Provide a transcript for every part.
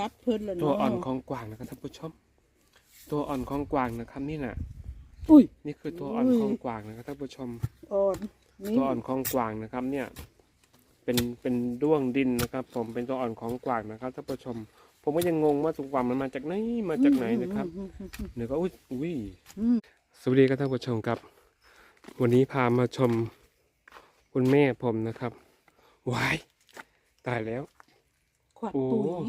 ศัพท์เพิ่นละตัวเนาะอ่อนของกวางนะครับท่านผู้ชม ตัวอ่อนของกวางนะครับนี่น่ะ อุ้ย นี่คือตัวอ่อนอุ้ย ของกวางนะครับท่านผู้ชม อ่อนนี่ตัวอ่อนของกวางนะครับ เนี่ย เป็นเป็นด้วงดินนะครับ ผมเป็นตัวอ่อนของกวางนะครับท่านผู้ชม ผมก็ยังงงว่าตัวกวางมันมาจากไหนมาจากไหนนะครับอืมอืมอืมเดี๋ยวก็อุ้ยอุ้ย อืมสวัสดีครับท่านผู้ชมครับ วันนี้พามาชมคุณแม่ผมนะครับวายตายแล้ว ขวดโอ้ ปุ๋ย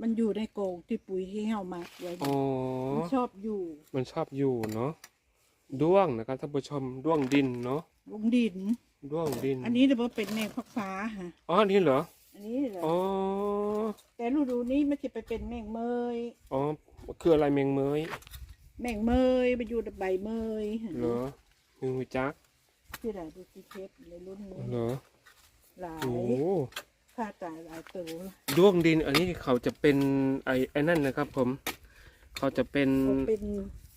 มันอยู่ในโกงที่ปุ๋ยที่เฮามาไว้อ๋อ มันชอบอยู่มันชอบอยู่เนาะด้วงนะครับท่านผู้ชมด้วงดินเนาะลงดิน ด้วงดินอันนี้เดี๋ยวว่าเป็นแมงพักฟ้าฮะอ๋อนี่เหรออันนี้เหรออ๋อแต่ฤดูนี้มันจะไปเป็นแมงเมยอ๋อคืออะไรแมงเมยแมงเมยไปอยู่ในใบเมยเหรอมือจักที่ไหนดูสิเทปในรุ่นนี้เหรอหลายโอ้ ค่าจ่ายหลายตัวด้วงดินอันนี้เขาจะเป็นไอ้ไอ้นั่นนะครับ ผม เขาจะเป็นเขาเป็น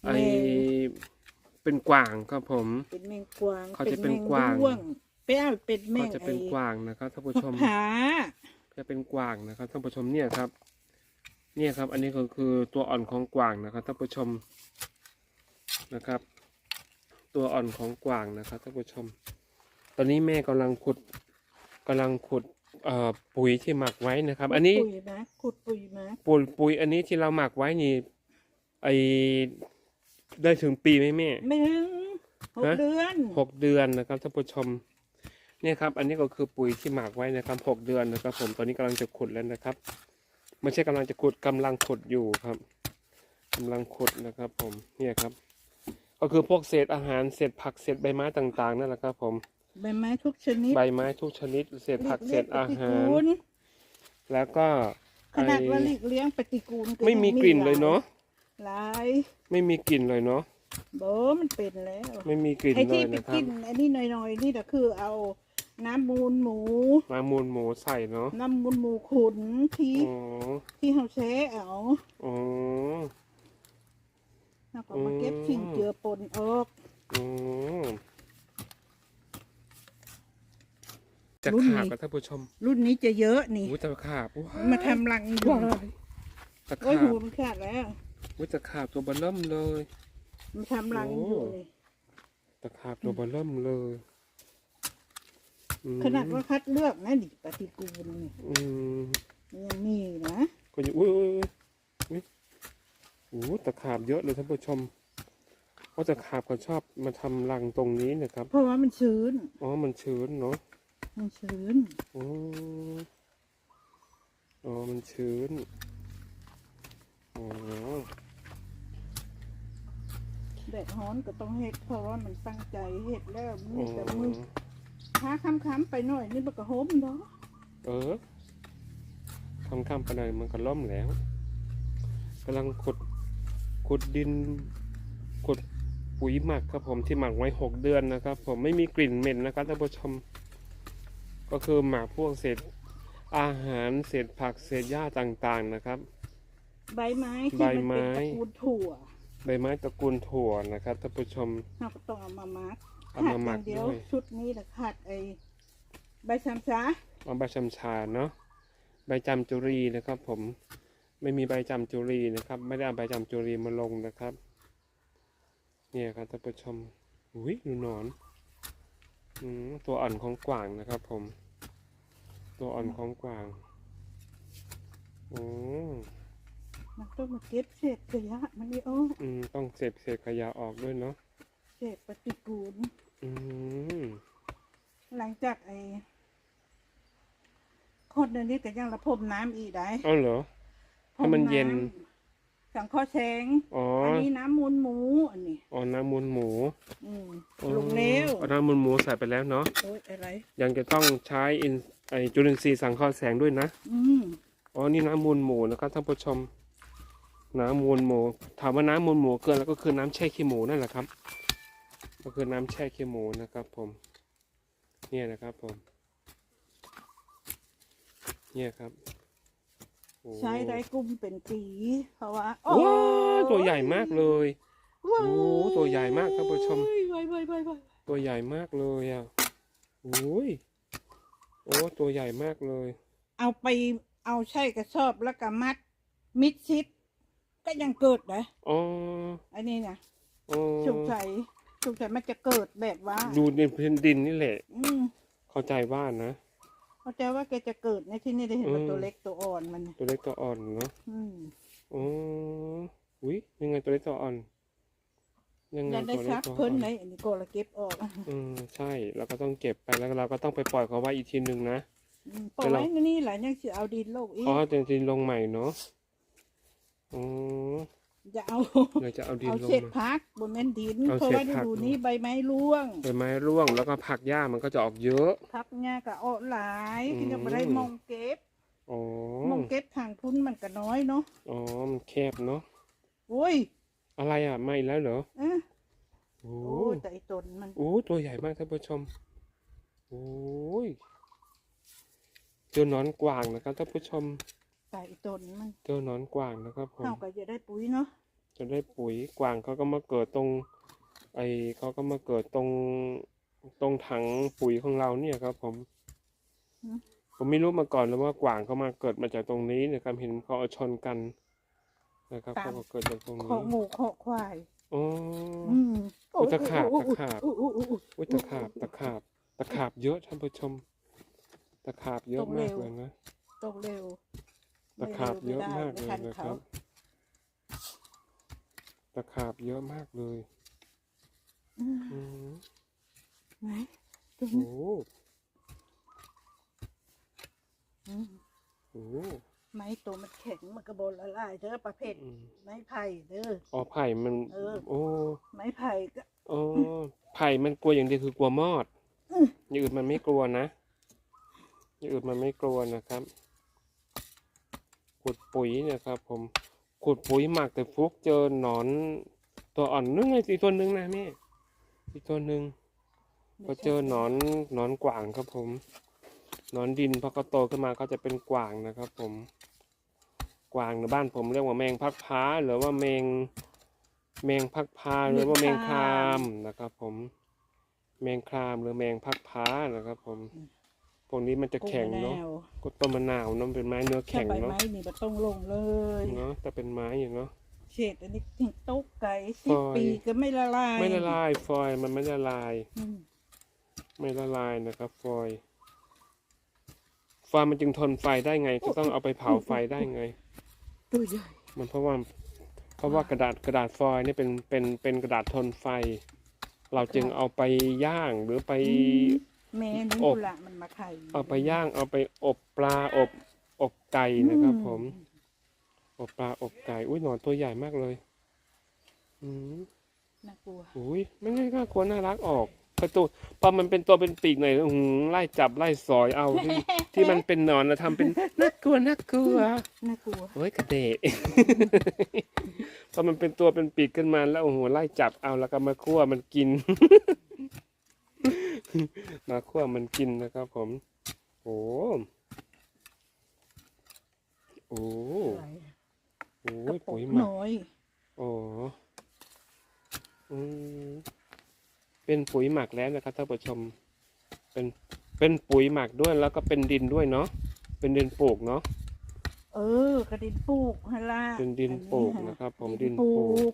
ไอ้แมงเป็นกวางครับผม เป็นแมงกวางเขาจะเป็นกวาง แมด้ไปเอาเป็นแมก็งจะเป็นไอ้กวางนะครับท่านผู้พักชม ผาจะเป็นกวางนะครับท่านผู้ชมเนี่ยครับ เนี่ยครับ อันนี้ก็คือตัวอ่อนของกวางนะครับท่านผู้ชมนะครับ ตัวอ่อนของกวางนะครับท่านผู้ชม ตอนนี้แม่กำลังขุดกำลังขุด เอ่อปุ๋ยที่หมักไว้นะครับ อันนี้ปุ๋ยนะขุดปุ๋ยมาปุ๋ยปุ๋ยอันนี้ที่เราหมักไว้นี่ไอได้ถึงปีไหมแม่ไม่ถึงหกฮะเดือนหกเดือนนะครับท่านผู้ชมเนี่ยครับ อันนี้ก็คือปุ๋ยที่หมักไว้นะครับหกเดือนนะครับ ผมตอนนี้กำลังจะขุดแล้วนะครับ ไม่ใช่กำลังจะขุดกำลังขุดอยู่ครับกำลังขุดนะครับ ผมเนี่ยครับ ก็คือพวกเศษอาหารเศษผักเศษใบไม้ต่างๆนั่นแหละครับ ผม ใบไม้ทุกชนิด ใบไม้ทุกชนิด เศษผักเศษอาหารปฏิกูลแล้วก็ขนาดไอ้ว่าหลีกเลี้ยงปฏิกูลไม่มีกลิ่นเลยเนาะหลายไม่มีกลิ่นเลยเนาะโบมันเป็นแล้ว ไม่มีกลิ่นไอ้เลที่ยไปนะครักิบนไอ้นี่หน่อยๆนี่ก็คือเอาน้ำมูลหมูมามูลหมูใส่เนาะน้ำมูลหมูขุนที่อ๋อที่เขาแช่เอาอ๋อแล้วก็มาเก็บอืมสิ่งเจือปนออกอ๋อ จะรุ่นขาบนี้กับท่านผู้ชมรุ่นนี้จะเยอะนี่อุ้ยจะขาบว้ายมาทำรังอยู่ว้ายตะโอ้ยขาหูบมันขาดแล้วอุ้ยตะขาบตัวเบลเริ่มเลยมาทำรังอยู่โอ้นี่ตะขาบตัวเบลเริ่มเลยอืมขนาดว่าคัดเลือกนะดิปฏิกูลนี่อืมมันยังมีนะก็อยู่อุ้ยอุ้ยอุ้ยอุ้ยโอ้ตะขาบเยอะเลยท่านผู้ชมเพราะตะขาบเขาชอบมาทำรังตรงนี้นะครับ เพราะว่ามันชื้นอ๋อมันชื้นเนาะ มันชื้นอ๋ออ๋อ มันชื้น อ๋อแดดร้อนก็ต้องเฮ็ดเพราะว่ามันตั้งใจเฮ็ดแล้วมันอ๋มีอแต่มือค้าค้ำๆไปหน่อยนี่มันก็ห่มเนาะเออคำคำๆไปหน่อยมันก็ล่มแล้วกำลังขุดขุดดินขุดปุ๋ยหมักครับผมที่หมักไว้หกเดือนนะครับ ผมไม่มีกลิ่นเหม็นนะครับท่านผู้ชม ก็คือหมักพวกเศษอาหารเศษผักเศษหญ้าต่างๆนะครับ ใบไม้ที่ใบมันไม้เป็นตระกูลถั่วใบไม้ตระกูลถั่วนะครับท่านผู้ชมเราก็ต้องเอามามัดเอามาหมักขาดอย่งเดียวด้วยชุดนี้แหละขาดไอ้ใบชามชาเอาใบชำชาเนาะใบจำจุรีนะครับ ผมไม่มีใบจำจุรีนะครับ ไม่ได้เอาใบจำจุรีมาลงนะครับ เนี่ยครับท่านผู้ชมอุ้ยดูหนอนอม ตัวอ่อนของกวางนะครับผม ตัวอ่อนของกวางโอ้มันต้องมาเก็บเศษขยะมันนี่โอ้อืมต้องเสพเศษขยะออกด้วยเนาะเศษปฏิกูล อืมหลังจากไอ้คนเดินนี้ก็ยังระพรมน้ำอีกได้เอาเหรอให้มันเย็น พรำสังข้อแสงอ๋ออันนี้น้ำมูลหมูอันนี้ อ๋อน้ำมูลหมูอืมอ๋อลงแล้วเอาน้ำมูลหมูใส่ไปแล้วเนาะโอ้ยอะไร ยังจะต้องใช้อินไอจุลินทรีย์สังเคราะห์แสงด้วยนะอืมอ๋อนี่น้ำมูลหมูนะครับท่านผู้ชม น้ำมูลหมู ถามว่าน้ำมูลหมูเกินแล้วก็คือน้ำแช่ขี้หมูนั่นแหละครับ ก็คือน้ำแช่ขี้หมูนะครับ ผม เนี่ยนะครับผม เนี่ยครับโอ้ ใช้ได้กุ้มเป็นปีเพราะว่าว้าวตัวใหญ่มากเลยว้าโอ้ตัวใหญ่มากครับผู้ชมไว้ไว้ไว้ไว้ตัวใหญ่มากเลยอะโอ้ยโอ้ตัวใหญ่มากเลย เอาไปเอาใช้กระสอบแล้วก็มัด มิดชิด ก็ยังเกิดนะอ๋ออันนี้นะอ๋อสุกใสสุกใสมันจะเกิดแบบว่า ดูในพื้นดินนี่แหละอืมเข้าใจว่านะ เข้าใจว่าแกจะเกิดในที่นี่ได้เห็นว่าอืม ตัวเล็กตัวอ่อนมันตัวเล็กตัวอ่อนเนาะอืม อ๋ออุ้ยยังไงตัวเล็กตัวอ่อน ยังไงอยากได้ตัวเล็ซักกตัวอ่เพิ่อนนไหนอันนี้โกละเก็บออกอืมใช่เราก็ต้องเก็บไปแล้วเราก็ต้องไปปล่อยเขาไว้อีกทีหนึ่งนะ อืมปล่อยไว้ในนี่แหละยังจะเอาดินโลกอีกอ๋อจริงๆลงใหม่เนาะ อ๋อ จะเอาเราจะเอาดินเอาลงเศษมา พักบนแม่นดิน เอาเพราะเศษว่าฤผัก ดูนี้ใบไม้ร่วง ใบไม้ร่วงแล้วก็ผักหญ้ามันก็จะออกเยอะ พักเนี่ยก็ออกหลายอืมที่จะไม่ได้มองเก็บ อ๋อมองเก็บทางพุ่นมันก็น้อยเนาะอ๋อมันแคบเนาะโอ้ยอะไรอะไม่แล้วเหรอเอ้อโอ้โอ้ยแต่ไอ้ตนมันโอ้ตัวใหญ่มากท่านผู้ชมโอ้ยเจอหนอนกวางนะครับท่านผู้ชม แต่ไอ้ตนมันเจอหนอนกวางนะครับผมเท่ากับจะได้ปุ๋ยเนาะจะได้ปุ๋ยกวางเขาก็มาเกิดตรง ไอเขาก็มาเกิดตรงตรงถังปุ๋ยของเราเนี่ยครับ ผม ผมไม่รู้มาก่อนเลยว่ากวางเขามาเกิดมาจากตรงนี้นะครับเห็นเขาเอาชนกันนะครับเขาก็เกิดจากตรงขอนี้หมูขอควายอ๋ออืมอุ๊ยตะขาบโอ้ยตะขาบโอ้ยโอ้ยโอ้ยโอ้ยอุ้ยตะขาบตะขาบตะขาบเยอะท่านผู้ชม ตะขาบเยอะมากเลยนะตกเร็ว ตะขาบเยอะมากเลยไทันนะคเขารับ ตะขาบเยอะมากเลยอืมอืมไหนโอ้โหอืมโอ้โหไม้ตัวมันแข็งมันกระโบนละลายเด้อประเภทอืมไม้ไผ่เด้อ อ๋อไผ่มัน เออ โอ้ไม้ไผ่ก็ โอ้ไผ่มันกลัวอย่างเดียวคือกลัวมอดอื้ออย่างอื่นมันไม่กลัวนะอย่างอื่นมันไม่กลัวนะครับ ขุดปุ๋ยนะครับ ผมขุดปุ๋ยหมักแต่ฟุกเจอหนอน ตัวอ่อนนึงไงอีกตัวนึงนะแม่อีกตัวหนึ่งพอเจอหนอนหนอนกวางครับผมหนอนดินพอเขาโตขึ้นมาเขาจะเป็นกวางนะครับ ผม กวางในบ้านผมเรียกว่าแมงพักพ้าหรือว่าแมงแมงพักพ้าหรือว่าแมงครามนะครับ ผม แมงครามหรือแมงพักพ้านะครับ ผม พวกนี้มันจะแข็งเนาะกุ้มะวก็ต้นมะนาวเนาะเป็นไม้เนื้อแค่แข็งใบเนาะไม้นี่มันต้องลงเลยเนาะแต่เป็นไม้อยู่เนาะเฉดอันนี้ถึงโต๊ะไก่สิฟบอยปีก็ไม่ละลายไม่ละลายฟอยล์มันไม่ละลายอืมไม่ละลายนะครับฟอยล์ฟอยล์มันจึงทนไฟได้ไง ก็ต้องเอาไปเผาไฟได้ไงตัวใหญ่มันเพราะว่าเพราะว่ากระดาษกระดาษฟอยล์เนี่ยเป็นเป็นเป็นกระดาษทนไฟ เราจึงเอาไปย่างหรือไป แม่นี่อบกุละมันมาไข่เอาไปย่างเอาไปอบปลาอบอบไก่นะครับอืผม อบปลาอบไก่อุ้ยหนอนตัวใหญ่มากเลย อืมน่ากลัวอุ้ยไม่ง่ายก็ควรน่ารักออกประตูพอมันเป็นตัวเป็นปีกหน่อยอื้อหือไล่จับไล่สอยเอาที่ที่มันเป็นหนอนนะทำเป็นน่ากลัวน่ากลัว น่ากลัว โอ้ยกระเดะ พอมันเป็นตัวเป็นปีกขึ้นมาแล้วโอ้โหไล่จับเอาแล้วก็มาคั่วมันกิน มาคั่วมันกินนะครับผม โอ้โอ้อะไรโอ้กระยปุปุ๋ยกหมักน้อยโอ้อืมเป็นปุ๋ยหมักแล้วนะครับท่านผู้ชม เป็นเป็นปุ๋ยหมักด้วยแล้วก็เป็นดินด้วยเนาะเป็นดินปลูกเนาะเออกระดินปลูกฮะล่ะเป็นดินปลูกนะครับผมดินปลูปลูกก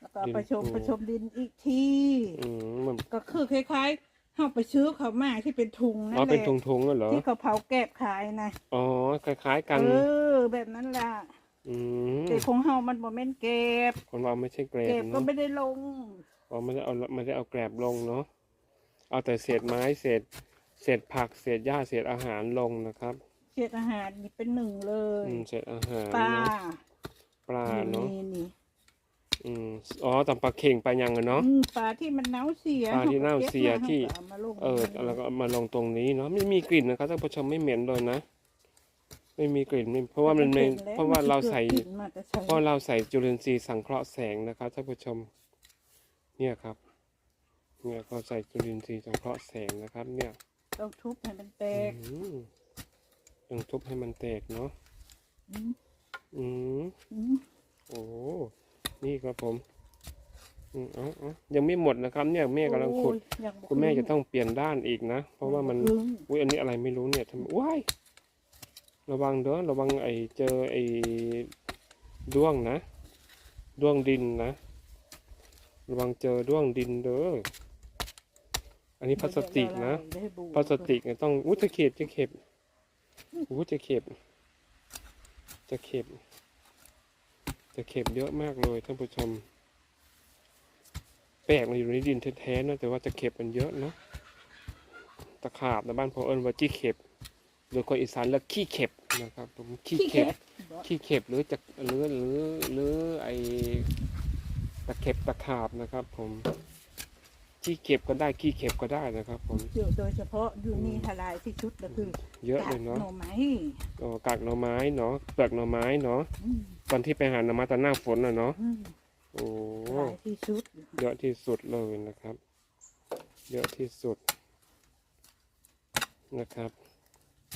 แล้วก็ดินไปชมปลูกไปชมดินอีกทีอืมมันก็คือคล้ายๆ เข้าไปซื้อเขามาที่เป็นถุงนั่นอ๋อแหเป็นละทุงๆเหรอ ที่เขาเผาแกบขายนะอ๋อ คล้ายๆ กันเออแบบนั้นล่ะอืมแต่ของเฮามันบ่แม่นเก็บของเราไม่ใช่เกรดเก็บก็เนาะไม่ได้ลงอ๋อไม่ได้เอาไม่ได้เอาแกรบลงเนาะ เอาแต่เศษไม้เศษเศษผักเศษหญ้าเศษอาหารลงนะครับ เศษอาหารนี่เป็นหนึ่งเลยอืมเศษอาหารปลาเนาะปลาเนาะนี่นี่ อืมอ๋อตำปลาเข่งปลายังอะเนาะ อืมปลาที่มันเน่าเสียปลาที่เน่าเสียก็บมาที่ก็ามาลงเออแล้วก็เอามาลงตรงนี้เนาะไม่มีกลิ่นนะครับท่านผู้ชมไม่เหม็นเลยนะ ไม่มีกลิ่นไม่เพราะว่ามันไม่ห็แล้วเพราะว่าเราใส่มันจะกินมาแต่ใส่เพราะเราใส่จุลินทรีย์สังเคราะห์แสงนะครับท่านผู้ชม เนี่ยครับ เนี่ยก็ใส่จุลินทรีย์สังเคราะห์แสงนะครับ เนี่ยต้องทุบให้มันแตกอืมต้องทุบให้มันแตกเนาะอืมอืมอืมโอ้ นี่ครับผมอืมเอ๋อายังไม่หมดนะครับ เนี่ยแม่กำลังขุดโอ้ยยังบ่คุณแม่จะต้องเปลี่ยนด้านอีกนะ เพราะว่ามันครึ่งอุ้ยอันนี้อะไรไม่รู้เนี่ยทำว้ายระวังเด้อระวังไอ้เจอไอ้ด้วงนะด้วงดินนะ ระวังเจอด้วงดินเด้ออันนี้พลาสติกนะได้บูพลาสติกเนี่ยต้องอุ้ยจะเข็บจะเข็บอุ้ยจะเข็บจะเข็บ จะเข็บเยอะมากเลยท่านผู้ชม แปลกมันอยู่ในดินแท้ๆนะแต่ว่าจะเข็บมันเยอะเนาะตะขาบในบ้านพอเอิญว่าจี้เข็บโดยคนอีสานเรียกขี้เข็บนะครับผมขี้ขี้เข็บเข็บขี้เข็บหรือจะหรือหรือหรือไอตะเข็บตะขาบนะครับ ผมขี้เข็บก็ได้ขี้เข็บก็ได้นะครับ ผมโดยเฉพาะอยู่นี่ทลายที่ชุดก็คือเยอะเลยเนาะหน่อไม้อ๋อกากหน่อไม้เนาะเปลือกหน่อไม้เนาะอืม ตอนที่ไปหาหน่อไม้ตอนหน้าฝนน่ะเนาะอืมโอ้ทลายที่ชุดเยอะที่สุดเลยนะครับ เยอะที่สุดนะครับ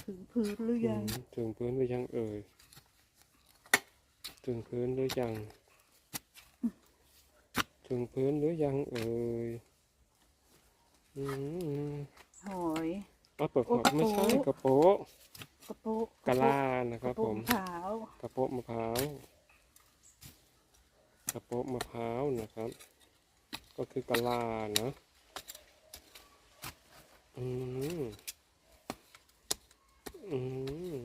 ถึงพื้นหรือยังอืมถึงพื้นหรือยังเอ่ยถึงพื้นหรือยัง ถึงพื้นหรือยังเอ่ยอืมหอย เอาเปิดขอบไม่ใช่กระโปะ กระโปุกกะลานะครับผมขาวกระโปะมะพร้าวกระโปะมะพร้าวนะครับ ก็คือกะลานะอืมอืม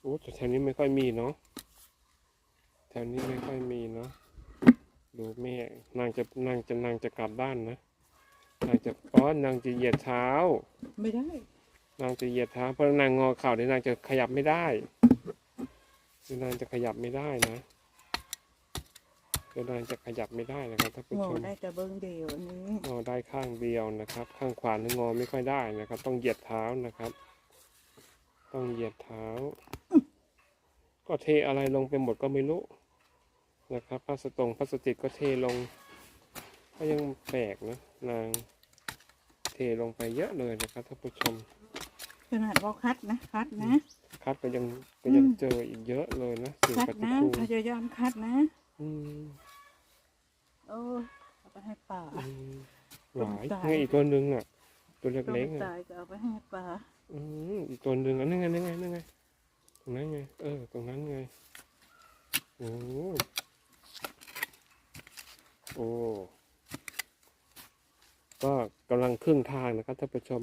โอ้แต่แถวนี้ไม่ค่อยมีเนาะแถวนี้ไม่ค่อยมีเนาะดูแม่นางจะนางจะนางจะกลับบ้านนะนางจะอ๋อนางจะเหยียดเท้า ไม่ได้ นางจะเหยียดเท้าเพราะนางงอเข่าเดี๋ยวนางจะขยับไม่ได้เดี๋ยวนางจะขยับไม่ได้นะเดี๋ยวนางจะขยับไม่ได้นะครับท่านผู้งอชมได้แต่เบิ้งเดียวอันนี้งอได้ข้างเดียวนะครับ ข้างขวานี่งอไม่ค่อยได้นะครับ ต้องเหยียดเท้านะครับ ต้องเหยียดเท้า ก็เทอะไรลงไปหมดก็ไม่รู้นะครับพลาสตงพลาสติกก็เทลง ก็ยังแปลกนะนางเทลงไปเยอะเลยนะครับท่านผู้ชม ขนาดว่าคัดนะคัดนะคัดก็ยังก็ยังอืมเจออีกเยอะเลยนะสิ่งคัดปฏินะกูลพยายามคัดนะอืมโอ้เอาไปให้ป่า อืมหต้มวายตายนี่อีกตัวหนึ่งน่ะ ตัวต้เล็กมๆอะตายก็เอาไปให้ป่าอืมอีกตัวหนึ่งอันนั้นไงนั่นไงนั่นไงตรงนั้นไง เออ ตรงนั้นไงโอ้โอ้ก็กำลังครึ่งทางนะครับท่านผู้ชม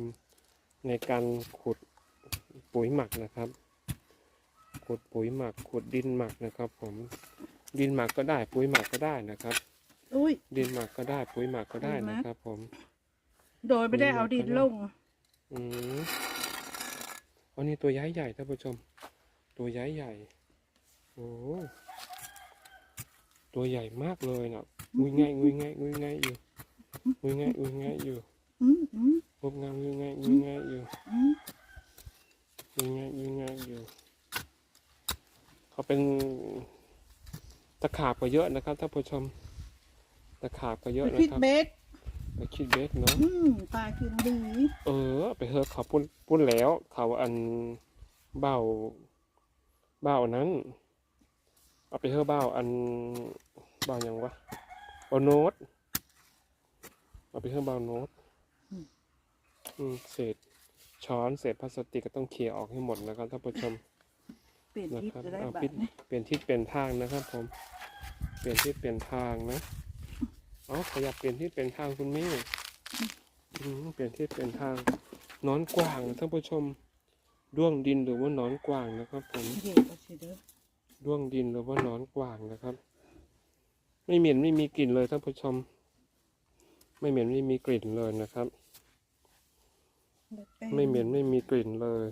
ในการขุดปุ๋ยหมักนะครับ ขุดปุ๋ยหมัก ขุดดินหมักนะครับ ผมดินหมักก็ได้ ปุ๋ยหมักก็ได้นะครับอุ้ยดินหมักก็ได้ ปุ๋ยหมักก็ได้ปุ๋ยหมักนะครับ ผม โดยไม่ได้เอาดินลงอืมอันนี้ตัวย้ายใหญ่ท่านผู้ชม ตัวย้ายใหญ่โอ้ตัวใหญ่มากเลยนะงุยง่ายงุยง่ายงุยง่ายอยู่งุยง่ายงุยง่ายอยู่อืมอืม งบงามงุยง่ายงุยง่ายอยู่อืมงุยง่ายงุยง่ายอยู่เขาเป็นตะขาบก็เยอะนะครับท่านผู้ชมตะขาบก็เยอะไปนะคิดครับเบ็ดไปคิดเบสเนาะอืมปลากินดีเออ ไปเฮอะเขาปุ้นปุ้นแล้ว เขาอันเบ้าเบ้านั้น เอาไปเฮอะเบ้าอันเบ้าหยังวะเบ้าโน้ตเอาไปเฮอะเบ้าโน้ตอืม เศษช้อนเศษพลาสติกก็ต้องเคลียร์ออกให้หมดนะครับท่านผู้ชมเปลี่ยนนะทิศครับจะได้เอาแบบปิดเปลี่ยนทิศเปลี่ยนทางนะครับผม เปลี่ยนทิศเปลี่ยนทางนะเอาขยับเปลี่ยนทิศเปลี่ยนทางคุณแม่อืมเปลี่ยนทิศเปลี่ยนทางหนอนกวางท่านผู้ชมด้วงดินหรือว่าหนอนกวางนะครับผมเด็กก็สิเด้อด้วงดินหรือว่าหนอนกวางนะครับ ไม่เหม็นไม่มีกลิ่นเลยท่านผู้ชม ไม่เหม็นไม่มีกลิ่นเลยนะครับ ไม่เหม็นไม่มีกลิ่นเลย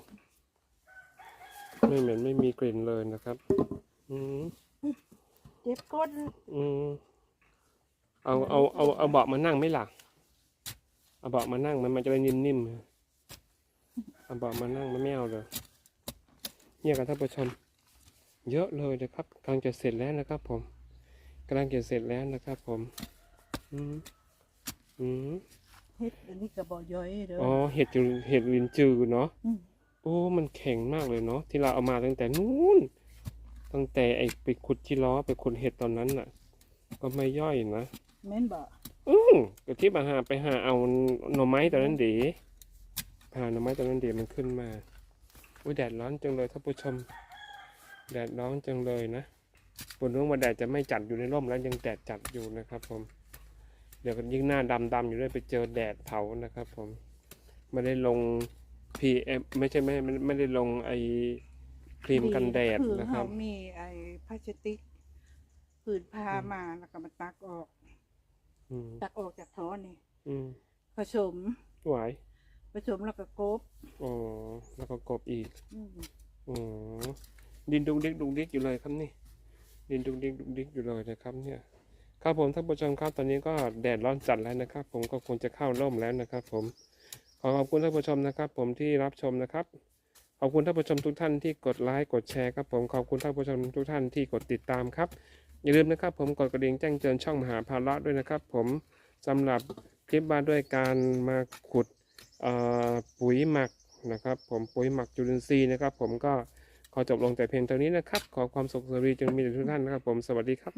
ไม่เหม็นไม่มีกลิ่นเลยนะครับ อืมเจ็บก้นอืมเอาเอาเอาเอาเบาะมานั่งไหม่ล่ะเอาเบาะมานั่งมันมันจะได้นิ่มๆเอาเบาะมานั่งมันไม่เอาเลยเนี่ยครับท่านผู้ชมเยอะเลยนะครับกำลังจะเสร็จแล้วนะครับ ผมกำลังจะเสร็จแล้วนะครับ ผม อืมอืม เฮ็ดอันนี้กระบอกย้อยเด้ออ๋อเห็ดจูเห็ดลินจือเนาะมโอ้มันแข็งมากเลยเนาะที่เราเอามาตั้งแต่นู้นตั้งแต่ไอไปขุดที่ล้อไปขุดเห็ดตอนนั้นน่ะ ก็ไม่ย่อยนะแม่นบ่อือก็ที่มาหาไปหาเอาหน่อไม้ตอนนั้นดีหาหน่อไม้ตอนนั้นดีมันขึ้นมาอุ้ยแดดร้อนจังเลยท่านผู้ชม แดดร้อนจังเลยนะผมรู้ว่าแดดจะไม่จัดอยู่ในร่มแล้วยังแดดจัดอยู่นะครับผมเดี๋ยวก็ยิ่งหน้าดำดำๆอยู่ด้วยไปเจอแดดเผานะครับผมไม่ได้ลง PM ไม่ใช่ไม่ไม่ไม่ได้ลงไอครีมกันแดดคือนะครัเขาบมีไอ้พลาสติกผืนผ้ามาแล้วก็มาตักออกอืมตักออกจากท้อนี่อืมผสมไหวผสมแล้วก็กบอ๋อแล้วก็กบอีกอืมอ๋อดินดุงดิกดุงดิกอยู่เลยครับนี่ ดินดุงดิกดุงดิกอยู่เลยนะครับเนี่ย ครับผมท่านผู้ชมครับตอนนี้ก็แดดร้อนจัดแล้วนะครับ ผมก็คงจะเข้าร่มแล้วนะครับ ผมขอขอบคุณท่านผู้ชมนะครับ ผมที่รับชมนะครับ ขอบคุณท่านผู้ชมทุกท่านที่กดไลค์กดแชร์ครับผมขอบคุณท่านผู้ชมทุกท่านที่กดติดตามครับ อย่าลืมนะครับ ผมกดกระดิ่งแจ้งเตือนช่องมหาภาระด้วยนะครับ ผมสำหรับคลิปมาด้วยการมาขุดปุ๋ยหมักนะครับ ผมปุ๋ยหมักจุลินทรีย์นะครับ ผมก็ขอจบลงแต่เพียงเท่านี้นะครับ ขอความสุขสวัสดีจงมีแด่ทุกท่านนะครับ ผมสวัสดีครับ